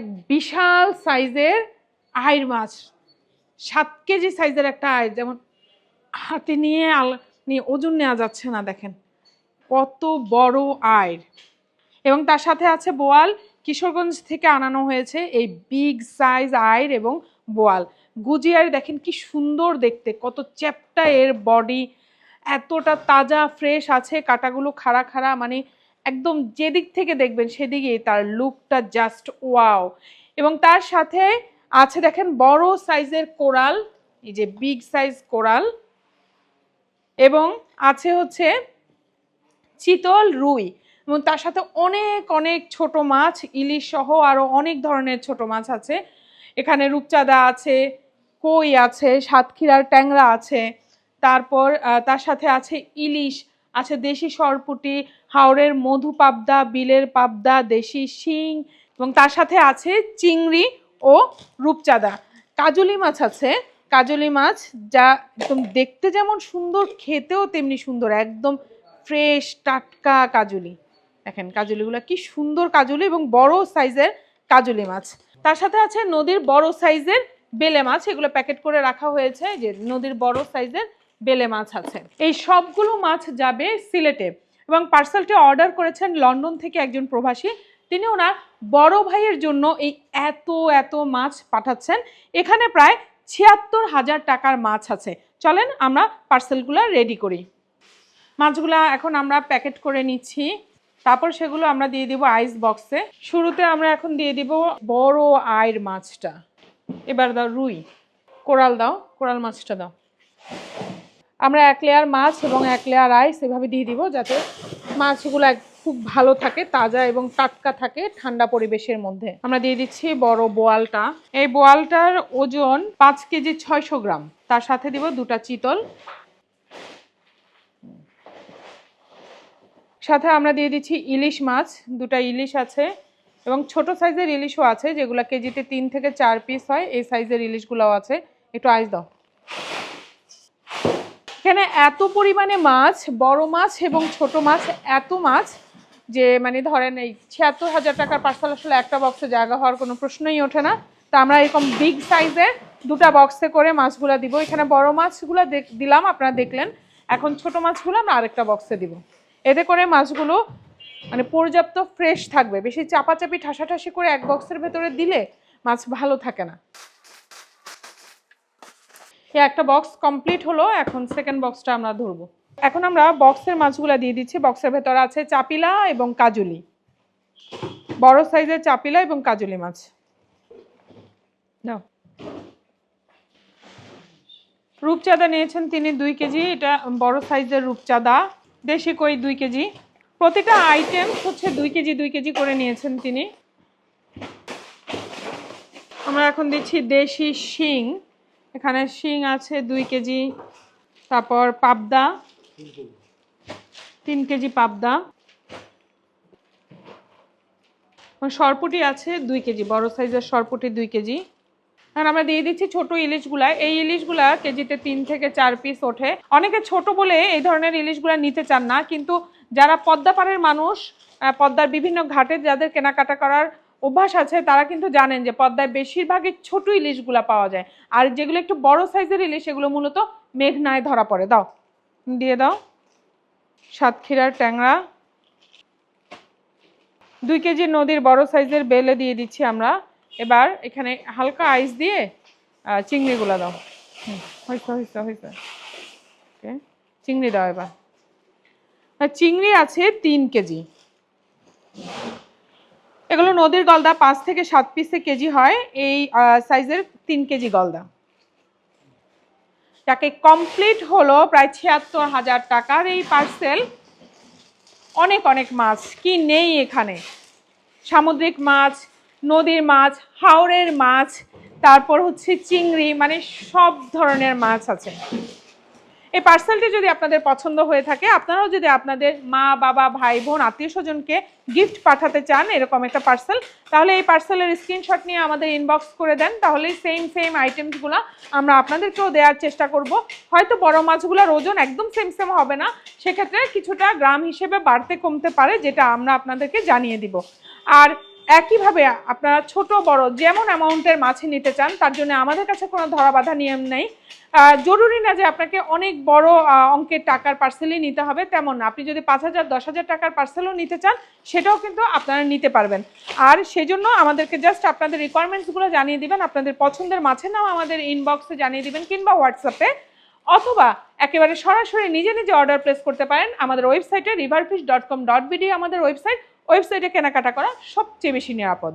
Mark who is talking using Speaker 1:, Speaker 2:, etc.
Speaker 1: এক বিশাল সাইজের আয়ের মাছ। সাত কেজি সাইজের একটা আয় যেমন হাতে নিয়ে আল, নিয়ে ওজন নেওয়া যাচ্ছে না, দেখেন। কত বড় আয়ের এবং তার সাথে আছে বোয়াল, কিশোরগঞ্জ থেকে আনানো হয়েছে এই বিগ সাইজ আয়ের এবং বোয়াল। গুজিয়ার, দেখেন কি সুন্দর দেখতে, কত চ্যাপটা এর বডি, এতটা তাজা, ফ্রেশ আছে, কাটাগুলো খাড়া খাড়া মানে একদম যেদিক থেকে দেখবেন সেদিকেই তার লুকটা জাস্ট ওয়াও এবং তার সাথে আছে দেখেন বড় সাইজের কোরাল, এই যে বিগ সাইজ কোরাল, এবং আছে হচ্ছে চিতল রুই, এবং তার সাথে অনেক অনেক ছোট মাছ, ইলিশ সহ আরও অনেক ধরনের ছোট মাছ আছে। এখানে রূপচাঁদা আছে, কই আছে, সাতক্ষীরার ট্যাংরা আছে, তারপর তার সাথে আছে ইলিশ আছে দেশি সরপুটি হাওড়ের মধু পাবদা, বিলের পাবদা, দেশি শিং এবং তার সাথে আছে চিংড়ি ও রূপচাঁদা। কাজলি মাছ আছে, কাজলি মাছ যা একদম দেখতে যেমন সুন্দর, খেতেও তেমনি সুন্দর, একদম ফ্রেশ, টাটকা কাজলি। দেখেন কাজলিগুলো কি সুন্দর কাজলি এবং বড় সাইজের কাজলি মাছ। তার সাথে আছে নদীর বড় সাইজের বেলে মাছ, এগুলো প্যাকেট করে রাখা হয়েছে, যে নদীর বড় সাইজের বেলে মাছ আছে। এই সবগুলো মাছ যাবে সিলেটে এবং পার্সেলটি অর্ডার করেছেন লন্ডন থেকে একজন প্রবাসী। তিনি ওনার বড় ভাইয়ের জন্য এই এত এত মাছ পাঠাচ্ছেন। এখানে প্রায় ছিয়াত্তর হাজার টাকার মাছ আছে। চলেন আমরা পার্সেলগুলো রেডি করি। মাছগুলা এখন আমরা প্যাকেট করে নিচ্ছি। তারপর সেগুলো আমরা দিয়ে দিব আইস বক্সে। শুরুতে আমরা এখন দিয়ে দিব বড় আয়ের মাছটা। এবার দাও রুই। কোরাল দাও, কোরাল মাছটা দাও। আমরা এক লেয়ার মাছ এবং এক লেয়ার আইস এভাবে দিয়ে দিব যাতে মাছগুলো খুব ভালো থাকে, তাজা এবং টাটকা থাকে ঠান্ডা পরিবেশের মধ্যে। আমরা দিয়ে দিচ্ছি বড় বোয়ালটা। এই বোয়ালটার ওজন পাঁচ কেজি ছয়শো গ্রাম। তার সাথে দিব দুটা চিতল। সাথে আমরা দিয়ে দিচ্ছি ইলিশ মাছ, দুটা ইলিশ আছে এবং ছোট সাইজের ইলিশও আছে যেগুলো কেজিতে তিন থেকে চার পিস হয়। এই সাইজের ইলিশগুলোও আছে। একটু আইস দাও। এখানে এত পরিমাণে মাছ, বড় মাছ এবং ছোট মাছ, এত মাছ যে মানে ধরেন এই ছিয়াত্তর হাজার টাকার পার্সেল আসলে একটা বক্সে জায়গা হওয়ার কোনো প্রশ্নই ওঠে না। তা আমরা এরকম বিগ সাইজের দুটা বক্সে করে মাছগুলো দিব। এখানে বড় মাছগুলো দিলাম, আপনারা দেখলেন। এখন ছোট মাছগুলো আমরা আরেকটা বক্সে দিব। এতে করে মাছগুলো মানে পর্যাপ্ত ফ্রেশ থাকবে। বেশি চাপাচাপি, ঠাসাঠাসি করে এক বক্সের ভেতরে দিলে মাছ ভালো থাকে না। একটা বক্স কমপ্লিট হলো, এখন সেকেন্ড বক্সটা আমরা ধরবো। এখন আমরা বক্সের মাছগুলো দিয়ে দিচ্ছি। বক্সের ভেতরে আছে চাপিলা এবং কাজুলি। বড় সাইজের চাপিলা এবং কাজুলি মাছ। রূপচাঁদা নিয়েছেন তিনি দুই কেজি। এটা বড় সাইজের রূপচাঁদা। দেশি কই দুই কেজি। প্রতিটা আইটেম হচ্ছে দুই কেজি দুই কেজি করে নিয়েছেন তিনি। আমরা এখন দিচ্ছি দেশি শিং। এখানে শিং আছে দুই কেজি, তারপর পাবদা, তিন কেজি পাবদা সরপুটি আছে দুই কেজি, বড় সাইজের সরপুটি দুই কেজি। আর আমরা দিয়ে দিচ্ছি ছোট ইলিশগুলা। এই ইলিশগুলা কেজিতে তিন থেকে চার পিস ওঠে। অনেকে ছোট বলে এই ধরনের ইলিশগুলা নিতে চান না, কিন্তু যারা পদ্মাপাড়ের মানুষ পদ্মার বিভিন্ন ঘাটে যাদের কেনাকাটা করার অভ্যাস আছে, তারা কিন্তু জানেন যে পদ্মায় বেশিরভাগই ছোট ইলিশগুলা পাওয়া যায়। আর যেগুলো একটু বড় সাইজের ইলিশ এগুলো মূলত মেঘনায় ধরা পড়ে। দাও, দিয়ে দাও। সাতক্ষীরার ট্যাংরা। দুই কেজি নদীর বড় সাইজের বেলে দিয়ে দিচ্ছি আমরা। এবার এখানে হালকা আইস দিয়ে চিংড়িগুলো দাও। ওকে, চিংড়ি দাও এবার। চিংড়ি আছে তিন কেজি। এগুলো নদীর গলদা, পাঁচ থেকে সাত পিসে কেজি হয়। এই সাইজের তিন কেজি গলদা। যাকে কমপ্লিট হলো প্রায় ছিয়াত্তর হাজার টাকার এই পার্সেল অনেক অনেক মাছ। কি নেই এখানে? সামুদ্রিক মাছ, নদীর মাছ, হাওরের মাছ, তারপর হচ্ছে চিংড়ি মানে সব ধরনের মাছ আছে। এই পার্সেলটি যদি আপনাদের পছন্দ হয়ে থাকে, আপনারাও যদি আপনাদের মা, বাবা, ভাই, বোন, আত্মীয় স্বজনকে গিফট পাঠাতে চান এরকম একটা পার্সেল তাহলে এই পার্সেলের স্ক্রিনশট নিয়ে আমাদের ইনবক্স করে দেন। তাহলে সেম সেম আইটেমসগুলো আমরা আপনাদেরকেও দেওয়ার চেষ্টা করব। হয়তো বড় মাছগুলোর ওজন একদম সেম সেম হবে না। সেক্ষেত্রে কিছুটা গ্রাম হিসেবে বাড়তে কমতে পারে, যেটা আমরা আপনাদেরকে জানিয়ে দিব। আর একইভাবে আপনারা ছোট, বড় যেমন অ্যামাউন্টের মাছে নিতে চান, তার জন্য আমাদের কাছে কোনো ধরাবাধা নিয়ম নেই। জরুরি না যে আপনাকে অনেক বড় অঙ্কের টাকার পার্সেলই নিতে হবে, তেমন না। আপনি যদি পাঁচ হাজার, দশ হাজার টাকার পার্সেলও নিতে চান, সেটাও কিন্তু আপনারা নিতে পারবেন। আর সেজন্য আমাদেরকে জাস্ট আপনাদের রিকোয়ারমেন্টসগুলো জানিয়ে দিবেন, আপনাদের পছন্দের মাছের নাম আমাদের ইনবক্সে জানিয়ে দিবেন, কিংবা হোয়াটসঅ্যাপে অথবা একেবারে সরাসরি নিজে নিজে অর্ডার প্লেস করতে পারেন, আমাদের ওয়েবসাইটে riverfish dot com dot BD আমাদের ওয়েবসাইট ওয়েবসাইটে কেনাকাটা করা সবচেয়ে বেশি নিরাপদ।